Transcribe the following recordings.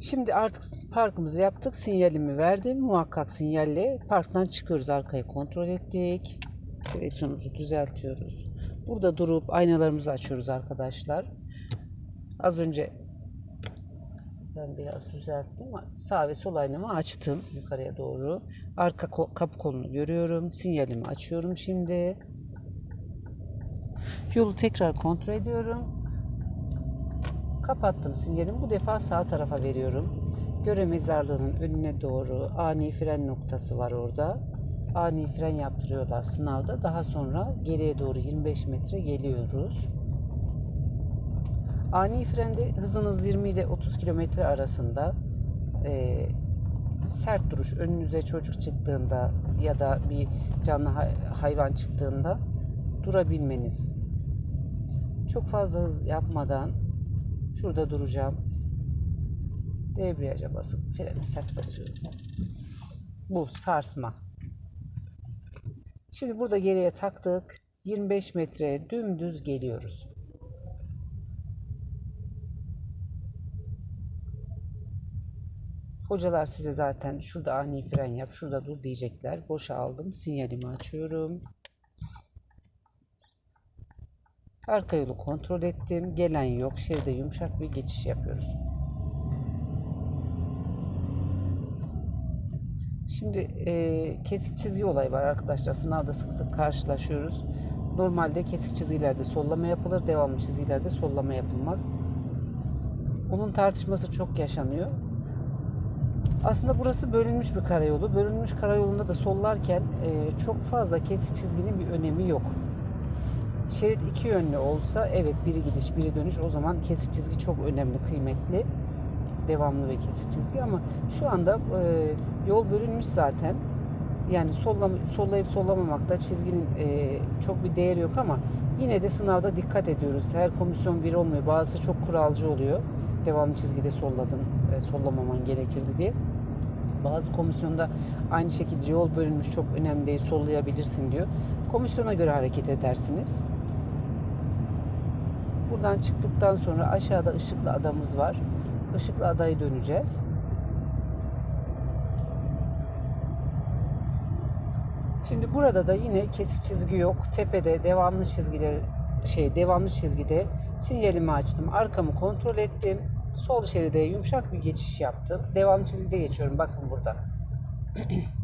Şimdi artık parkımızı yaptık. Sinyalimi verdim. Muhakkak sinyalle parktan çıkıyoruz. Arkayı kontrol ettik. Direksiyonumuzu düzeltiyoruz. Burada durup aynalarımızı açıyoruz arkadaşlar. Az önce ben biraz düzelttim. Sağ ve sol aynamı açtım yukarıya doğru. Arka kapı kolunu görüyorum. Sinyalimi açıyorum şimdi. Yolu tekrar kontrol ediyorum. Kapattım sinyalimi. Bu defa sağ tarafa veriyorum. Göre mezarlığının önüne doğru ani fren noktası var orada. Ani fren yaptırıyorlar sınavda. Daha sonra geriye doğru 25 metre geliyoruz. Ani frende hızınız 20 ile 30 kilometre arasında e, sert duruş önünüze çocuk çıktığında ya da bir canlı hay- hayvan çıktığında durabilmeniz. Çok fazla hız yapmadan şurada duracağım. Debriyaja basıp freni sert basıyorum. Bu sarsma. Şimdi burada geriye taktık. 25 metre dümdüz geliyoruz. Hocalar size zaten şurada ani fren yap, şurada dur diyecekler. Boşa aldım. Sinyalimi açıyorum. Arka yolu kontrol ettim. Gelen yok. Şeride yumuşak bir geçiş yapıyoruz. Şimdi e, kesik çizgi olayı var arkadaşlar. Sınavda sık sık karşılaşıyoruz. Normalde kesik çizgilerde sollama yapılır. Devamlı çizgilerde sollama yapılmaz. Bunun tartışması çok yaşanıyor. Aslında burası bölünmüş bir karayolu. Bölünmüş karayolunda da sollarken e, çok fazla kesik çizginin bir önemi yok. Şerit iki yönlü olsa evet biri gidiş biri dönüş o zaman kesik çizgi çok önemli, kıymetli. Devamlı ve kesik çizgi ama şu anda e, yol bölünmüş zaten. Yani sollam sollayıp sollamamakta çizginin e, çok bir değeri yok ama yine de sınavda dikkat ediyoruz. Her komisyon bir olmuyor. Bazısı çok kuralcı oluyor. Devamlı çizgide solladın, e, sollamaman gerekirdi diye. Bazı komisyonda aynı şekilde yol bölünmüş çok önemli değil sollayabilirsin diyor. Komisyona göre hareket edersiniz. Buradan çıktıktan sonra aşağıda ışıklı adamız var. Işıklı adayı döneceğiz. Şimdi burada da yine kesik çizgi yok. Tepede devamlı çizgiler şey devamlı çizgide sinyalimi açtım. Arkamı kontrol ettim. Sol şeride yumuşak bir geçiş yaptım. Devamlı çizgide geçiyorum. Bakın burada.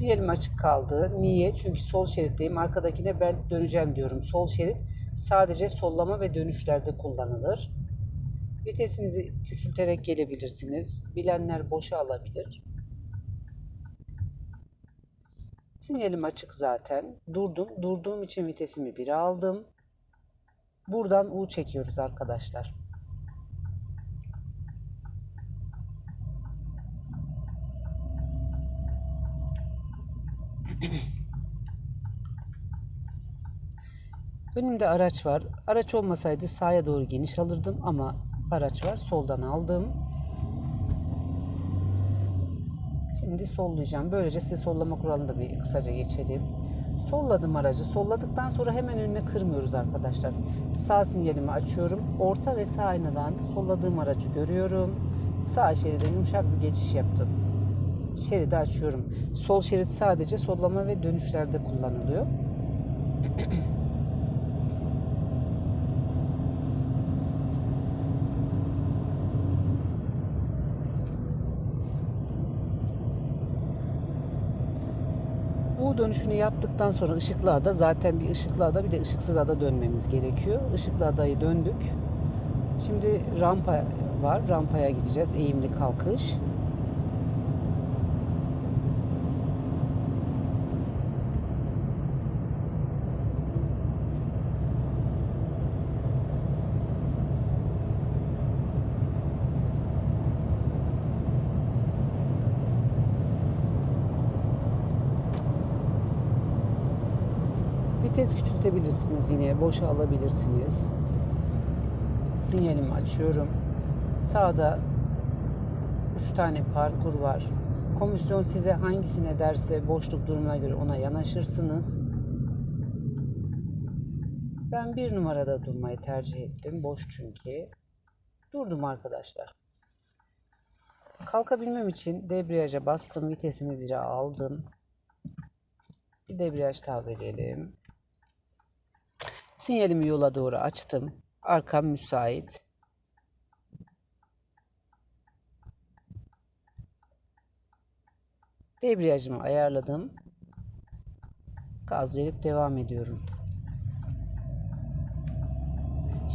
Sinyalim açık kaldı. Niye? Çünkü sol şeritteyim. Arkadakine ben döneceğim diyorum. Sol şerit sadece sollama ve dönüşlerde kullanılır. Vitesinizi küçülterek gelebilirsiniz. Bilenler boşa alabilir. Sinyalim açık zaten. Durdum. Durduğum için vitesimi 1'e aldım. Buradan U çekiyoruz arkadaşlar. Önümde araç var. Araç olmasaydı sağa doğru geniş alırdım ama araç var. Soldan aldım. Şimdi sollayacağım. Böylece size sollama kuralını da bir kısaca geçelim. Solladım aracı. Solladıktan sonra hemen önüne kırmıyoruz arkadaşlar. Sağ sinyalimi açıyorum. Orta ve sağ aynadan solladığım aracı görüyorum. Sağ şeride yumuşak bir geçiş yaptım. Şeridi açıyorum. Sol şerit sadece sollama ve dönüşlerde kullanılıyor. dönüşünü yaptıktan sonra ışıklı ada zaten bir ışıklı ada bir de ışıksız ada dönmemiz gerekiyor. Işıklı adayı döndük. Şimdi rampa var. Rampaya gideceğiz. Eğimli kalkış. Küçültebilirsiniz yine. Boşa alabilirsiniz. Sinyalimi açıyorum. Sağda 3 tane parkur var. Komisyon size hangisine derse boşluk durumuna göre ona yanaşırsınız. Ben bir numarada durmayı tercih ettim. Boş çünkü. Durdum arkadaşlar. Kalkabilmem için debriyaja bastım. Vitesimi bire aldım. Bir debriyaj tazeleyelim. Sinyalimi yola doğru açtım. Arkam müsait. Debriyajımı ayarladım. Gaz verip devam ediyorum.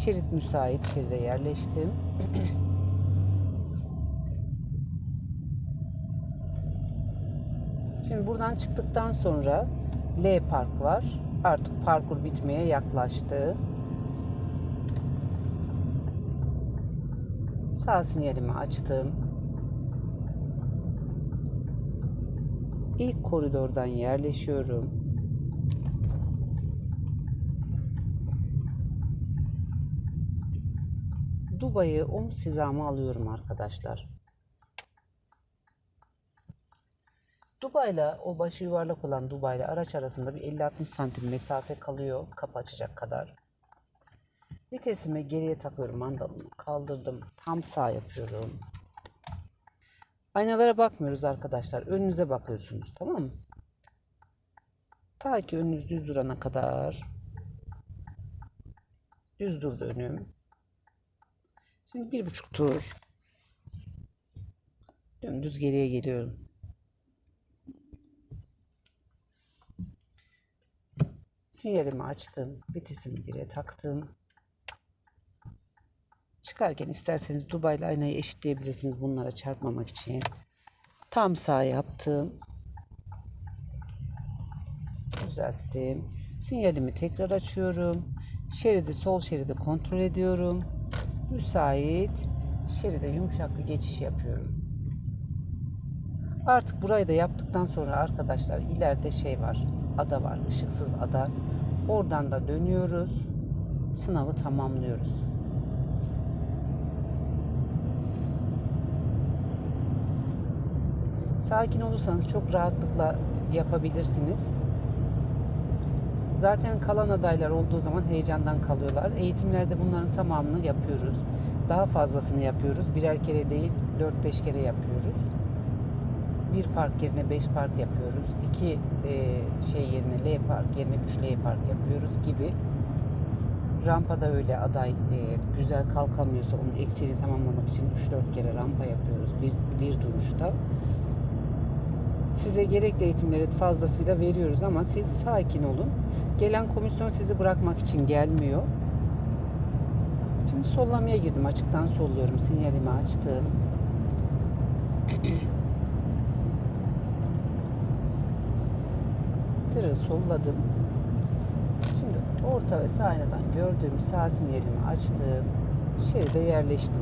Şerit müsait. Şeride yerleştim. Şimdi buradan çıktıktan sonra L park var. Artık parkur bitmeye yaklaştı. Sağ sinyalimi açtım. İlk koridordan yerleşiyorum. Dubai'yi omuz hizamı alıyorum arkadaşlar. Dubai'yle o başı yuvarlak olan Dubai'yle araç arasında bir 50-60 santim mesafe kalıyor kapı açacak kadar. Vitesimi geriye takıyorum mandalımı kaldırdım tam sağ yapıyorum. Aynalara bakmıyoruz arkadaşlar önünüze bakıyorsunuz tamam mı? Ta ki önünüz düz durana kadar düz durdu önüm. Şimdi bir buçuk tur dümdüz geriye geliyorum. Sinyalimi açtım. Vitesimi bire taktım. Çıkarken isterseniz Dubai ile aynayı eşitleyebilirsiniz bunlara çarpmamak için. Tam sağ yaptım. Düzelttim. Sinyalimi tekrar açıyorum. Şeridi sol şeridi kontrol ediyorum. Müsait. Şeride yumuşak bir geçiş yapıyorum. Artık burayı da yaptıktan sonra arkadaşlar ileride şey var. Ada var. ışıksız ada. Oradan da dönüyoruz. Sınavı tamamlıyoruz. Sakin olursanız çok rahatlıkla yapabilirsiniz. Zaten kalan adaylar olduğu zaman heyecandan kalıyorlar. Eğitimlerde bunların tamamını yapıyoruz. Daha fazlasını yapıyoruz. Birer kere değil 4-5 kere yapıyoruz. Bir park yerine 5 park yapıyoruz. 2 e, şey yerine L park yerine 3 L park yapıyoruz gibi. Rampada öyle aday e, güzel kalkamıyorsa onun eksiğini tamamlamak için 3-4 kere rampa yapıyoruz bir, bir duruşta. Size gerekli eğitimleri fazlasıyla veriyoruz ama siz sakin olun. Gelen komisyon sizi bırakmak için gelmiyor. Şimdi sollamaya girdim. Açıktan solluyorum. Sinyalimi açtım. Tırı solladım. Şimdi orta ve sağ aynadan gördüğüm sağ sinyalimi açtım. Şeride yerleştim.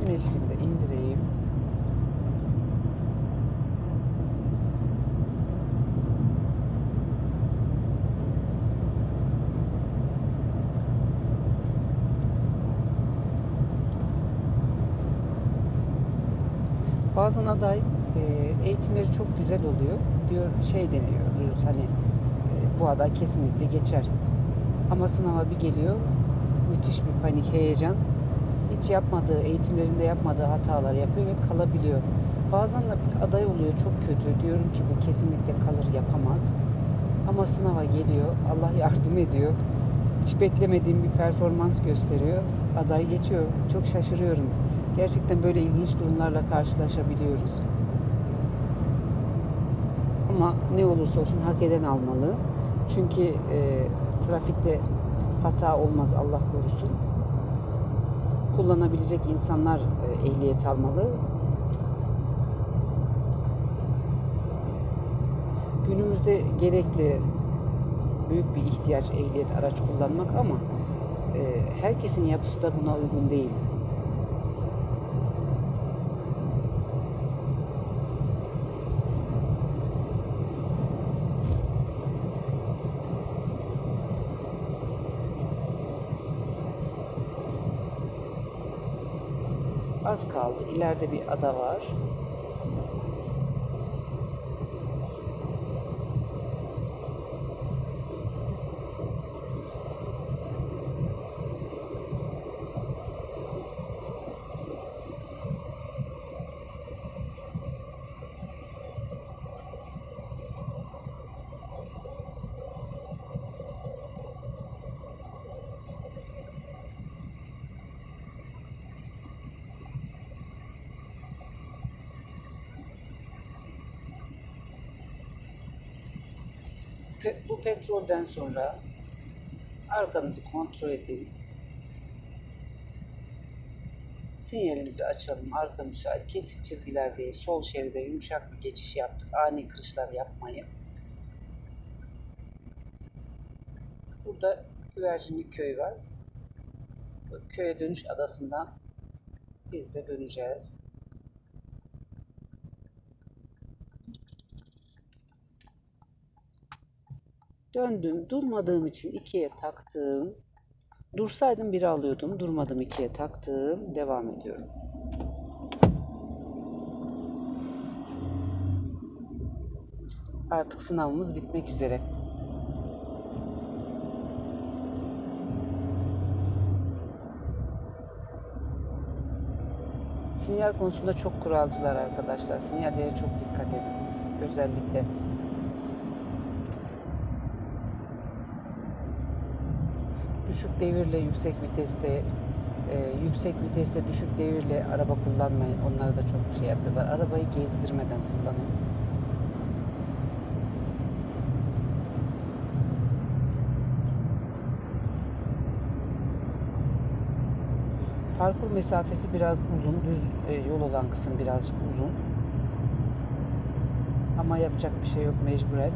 Güneşliğimi de indireyim. Bazen aday eğitimleri çok güzel oluyor. Diyor şey deniyor diyoruz hani e, bu aday kesinlikle geçer. Ama sınava bir geliyor müthiş bir panik, heyecan. Hiç yapmadığı, eğitimlerinde yapmadığı hatalar yapıyor ve kalabiliyor. Bazen de aday oluyor çok kötü. Diyorum ki bu kesinlikle kalır yapamaz. Ama sınava geliyor. Allah yardım ediyor. Hiç beklemediğim bir performans gösteriyor. Aday geçiyor. Çok şaşırıyorum. Gerçekten böyle ilginç durumlarla karşılaşabiliyoruz. Ama ne olursa olsun hak eden almalı. Çünkü e, trafikte hata olmaz Allah korusun. Kullanabilecek insanlar e, ehliyet almalı. Günümüzde gerekli büyük bir ihtiyaç ehliyet araç kullanmak ama e, herkesin yapısı da buna uygun değil. Az kaldı. İleride bir ada var. Bu petrolden sonra arkanızı kontrol edin. Sinyalimizi açalım. Arka müsait. Kesik çizgiler değil. Sol şeride yumuşak bir geçiş yaptık. Ani kırışlar yapmayın. Burada Güvercinlik Köyü var. Köye dönüş adasından biz de döneceğiz. Döndüm. Durmadığım için ikiye taktım. Dursaydım biri alıyordum. Durmadım ikiye taktım. Devam ediyorum. Artık sınavımız bitmek üzere. Sinyal konusunda çok kuralcılar arkadaşlar. Sinyallere çok dikkat edin. Özellikle. Düşük devirle yüksek viteste e, yüksek viteste düşük devirle araba kullanmayın. Onlara da çok şey yapıyorlar. Arabayı gezdirmeden kullanın. Parkur mesafesi biraz uzun. Düz e, yol olan kısım birazcık uzun. Ama yapacak bir şey yok mecburen.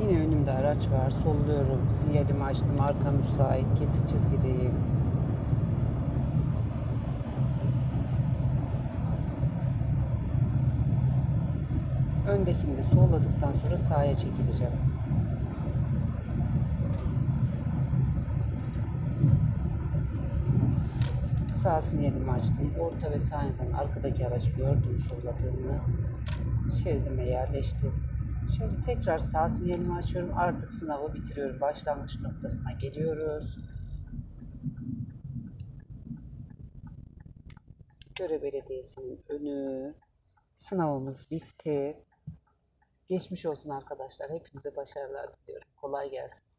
Yine önümde araç var. Solluyorum. Sinyalimi açtım. Arka müsait. Kesik çizgideyim. Öndekini de solladıktan sonra sağa çekileceğim. Sağ sinyalimi açtım. Orta ve sağ arkadaki aracı gördüm solladığımı. Şeridime yerleştim. Şimdi tekrar sağ sinyalimi açıyorum. Artık sınavı bitiriyorum. Başlangıç noktasına geliyoruz. Göre Belediyesi'nin önü. Sınavımız bitti. Geçmiş olsun arkadaşlar. Hepinize başarılar diliyorum. Kolay gelsin.